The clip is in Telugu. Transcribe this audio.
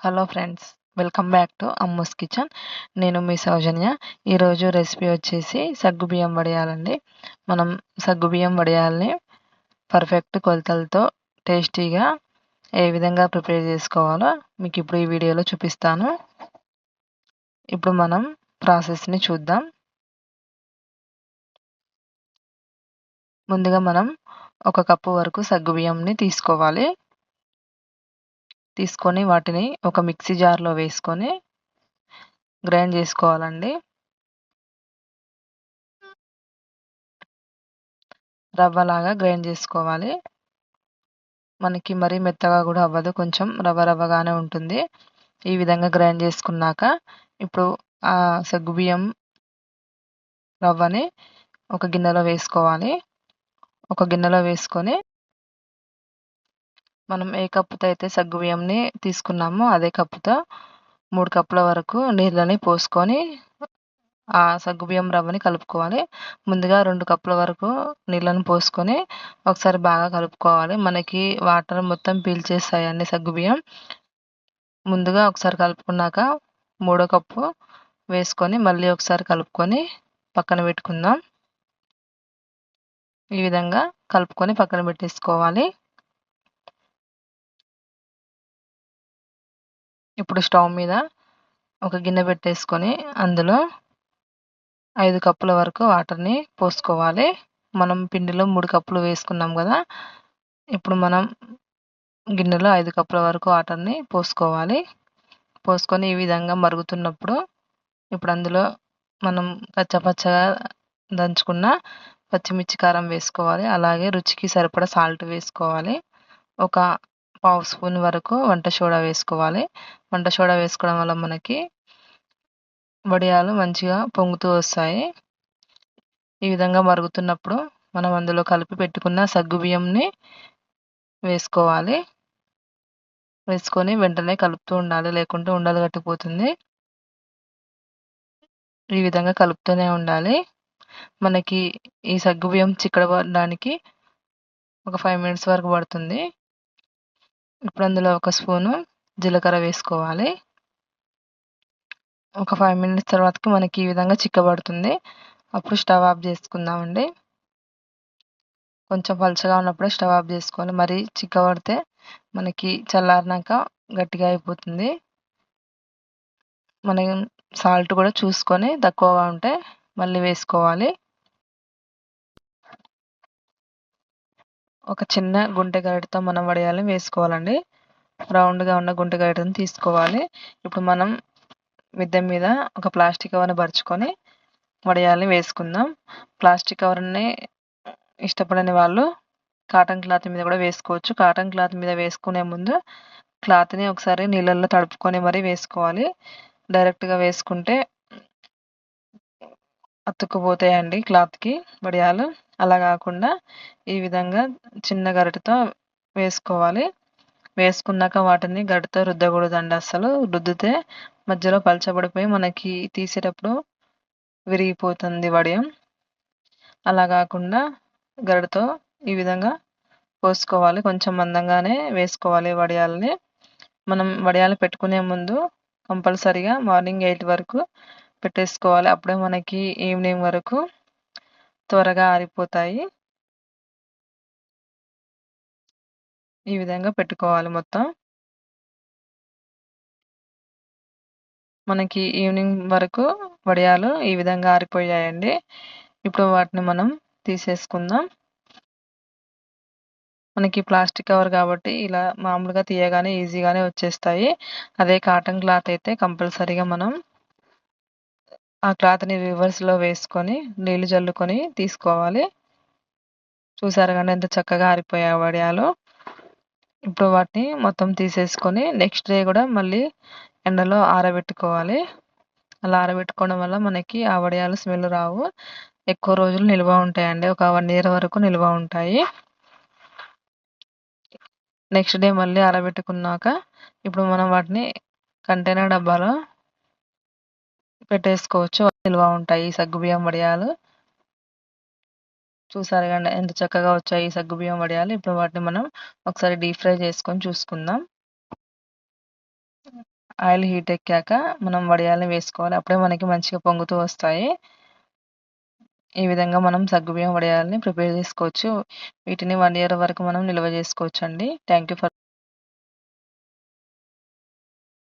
Hello friends welcome back to Ammu's kitchen నేను మీ సౌజన్య. ఈరోజు రెసిపీ వచ్చేసి సగ్గుబియ్యం వడియాలండి. మనం సగ్గుబియ్యం వడియాల్ని పర్ఫెక్ట్ కొలతలతో టేస్టీగా ఏ విధంగా ప్రిపేర్ చేసుకోవాలో మీకు ఇప్పుడు ఈ వీడియోలో చూపిస్తాను. ఇప్పుడు మనం ప్రాసెస్ని చూద్దాం. ముందుగా మనం ఒక కప్పు వరకు సగ్గుబియ్యంని తీసుకోవాలి. తీసుకొని వాటిని ఒక మిక్సీ జార్లో వేసుకొని గ్రైండ్ చేసుకోవాలండి. రవ్వలాగా గ్రైండ్ చేసుకోవాలి. మనకి మరీ మెత్తగా కూడా అవ్వదు కొంచెం రవ్వ రవ్వగానే ఉంటుంది. ఈ విధంగా గ్రైండ్ చేసుకున్నాక ఇప్పుడు ఆ సగ్గుబియ్యం రవ్వని ఒక గిన్నెలో వేసుకోవాలి. ఒక గిన్నెలో వేసుకొని మనం ఏ కప్పుతో అయితే సగ్గుబియ్యంని తీసుకున్నామో అదే కప్పుతో మూడు కప్పుల వరకు నీళ్ళని పోసుకొని ఆ సగ్గుబియ్యం రవ్వని కలుపుకోవాలి. ముందుగా రెండు కప్పుల వరకు నీళ్ళని పోసుకొని ఒకసారి బాగా కలుపుకోవాలి. మనకి వాటర్ మొత్తం పీల్చేస్తాయి అన్ని సగ్గుబియ్యం ముందుగా ఒకసారి కలుపుకున్నాక మూడో కప్పు వేసుకొని మళ్ళీ ఒకసారి కలుపుకొని పక్కన పెట్టుకుందాం. ఈ విధంగా కలుపుకొని పక్కన పెట్టేసుకోవాలి. ఇప్పుడు స్టవ్ మీద ఒక గిన్నె పెట్టేసుకొని అందులో ఐదు కప్పుల వరకు వాటర్ని పోసుకోవాలి. మనం పిండిలో మూడు కప్పులు వేసుకున్నాం కదా ఇప్పుడు మనం గిన్నెలో ఐదు కప్పుల వరకు వాటర్ని పోసుకోవాలి. పోసుకొని ఈ విధంగా మరుగుతున్నప్పుడు ఇప్పుడు అందులో మనం పచ్చపచ్చగా దంచుకున్న పచ్చిమిర్చి కారం వేసుకోవాలి. అలాగే రుచికి సరిపడా సాల్ట్ వేసుకోవాలి. ఒక పావు స్పూన్ వరకు వంట సోడా వేసుకోవాలి. వంట సోడా వేసుకోవడం వల్ల మనకి వడియాలు మంచిగా పొంగుతూ వస్తాయి. ఈ విధంగా మరుగుతున్నప్పుడు మనం అందులో కలిపి పెట్టుకున్న సగ్గు బియ్యంని వేసుకోవాలి. వేసుకొని వెంటనే కలుపుతూ ఉండాలి లేకుంటే ఉండలు కట్టిపోతుంది. ఈ విధంగా కలుపుతూనే ఉండాలి. మనకి ఈ సగ్గుబియ్యం చిక్కడడానికి ఒక ఫైవ్ మినిట్స్ వరకు పడుతుంది. ఇప్పుడు అందులో ఒక స్పూను జీలకర్ర వేసుకోవాలి. ఒక ఫైవ్ మినిట్స్ తర్వాతకి మనకి ఈ విధంగా చిక్కబడుతుంది. అప్పుడు స్టవ్ ఆఫ్ చేసుకుందామండి. కొంచెం పలుచగా ఉన్నప్పుడే స్టవ్ ఆఫ్ చేసుకోవాలి. మరి చిక్కబడితే మనకి చల్లారినాక గట్టిగా అయిపోతుంది. మనం సాల్ట్ కూడా చూసుకొని తక్కువగా ఉంటే మళ్ళీ వేసుకోవాలి. ఒక చిన్న గుంటె గరిటతో మనం వడియాలని వేసుకోవాలండి. రౌండ్గా ఉన్న గుంటె గరిటను తీసుకోవాలి. ఇప్పుడు మనం మిద్దె మీద ఒక ప్లాస్టిక్ కవర్ని పరుచుకొని వడియాలని వేసుకుందాం. ప్లాస్టిక్ కవర్ని ఇష్టపడని వాళ్ళు కాటన్ క్లాత్ మీద కూడా వేసుకోవచ్చు. కాటన్ క్లాత్ మీద వేసుకునే ముందు క్లాత్ని ఒకసారి నీళ్ళల్లో తడుపుకొని మరీ వేసుకోవాలి. డైరెక్ట్గా వేసుకుంటే అతుక్కుపోతాయండి క్లాత్కి వడియాలు. అలా కాకుండా ఈ విధంగా చిన్న గరిటతో వేసుకోవాలి. వేసుకున్నాక వాటిని గడితో రుద్దకూడదండి అస్సలు. రుద్దితే మధ్యలో పలచబడిపోయి మనకి తీసేటప్పుడు విరిగిపోతుంది వడియం. అలా కాకుండా గరిటతో ఈ విధంగా పోసుకోవాలి. కొంచెం మందంగానే వేసుకోవాలి వడియాలని. మనం వడియాలు పెట్టుకునే ముందు కంపల్సరీగా మార్నింగ్ ఎయిట్ వరకు పెట్టేసుకోవాలి. అప్పుడే మనకి ఈవినింగ్ వరకు త్వరగా ఆరిపోతాయి. ఈ విధంగా పెట్టుకోవాలి మొత్తం. మనకి ఈవినింగ్ వరకు వడియాలు ఈ విధంగా ఆరిపోయాయండి. ఇప్పుడు వాటిని మనం తీసేసుకుందాం. మనకి ప్లాస్టిక్ కవర్ కాబట్టి ఇలా మామూలుగా తీయగానే ఈజీగానే వచ్చేస్తాయి. అదే కాటన్ క్లాత్ అయితే కంపల్సరీగా మనం ఆ క్లాత్ని రివర్స్లో వేసుకొని నీళ్ళు జల్లుకొని తీసుకోవాలి. చూసారు కానీ ఎంత చక్కగా ఆరిపోయా వడియాలు. ఇప్పుడు వాటిని మొత్తం తీసేసుకొని నెక్స్ట్ డే కూడా మళ్ళీ ఎండలో ఆరబెట్టుకోవాలి. అలా ఆరబెట్టుకోవడం వల్ల మనకి ఆ వడియాలు స్మెల్ రావు. ఎక్కువ రోజులు నిల్వ ఉంటాయండి. ఒక వన్ ఇయర్ వరకు నిల్వ ఉంటాయి. నెక్స్ట్ డే మళ్ళీ ఆరబెట్టుకున్నాక ఇప్పుడు మనం వాటిని కంటైనర్ డబ్బాలో పెట్టేసుకోవచ్చు. నిల్వ ఉంటాయి. సగ్గుబియ్యం వడియాలు. చూసారు కానీ ఎంత చక్కగా వచ్చాయి సగ్గుబియ్యం వడియాలు. ఇప్పుడు వాటిని మనం ఒకసారి డీప్ ఫ్రై చేసుకొని చూసుకుందాం. ఆయిల్ హీట్ ఎక్కాక మనం వడియాల్ని వేసుకోవాలి. అప్పుడే మనకి మంచిగా పొంగుతూ వస్తాయి. ఈ విధంగా మనం సగ్గుబియ్యం వడియాల్ని ప్రిపేర్ చేసుకోవచ్చు. వీటిని వన్ ఇయర్ వరకు మనం నిల్వ చేసుకోవచ్చు అండి థ్యాంక్ యూ ఫర్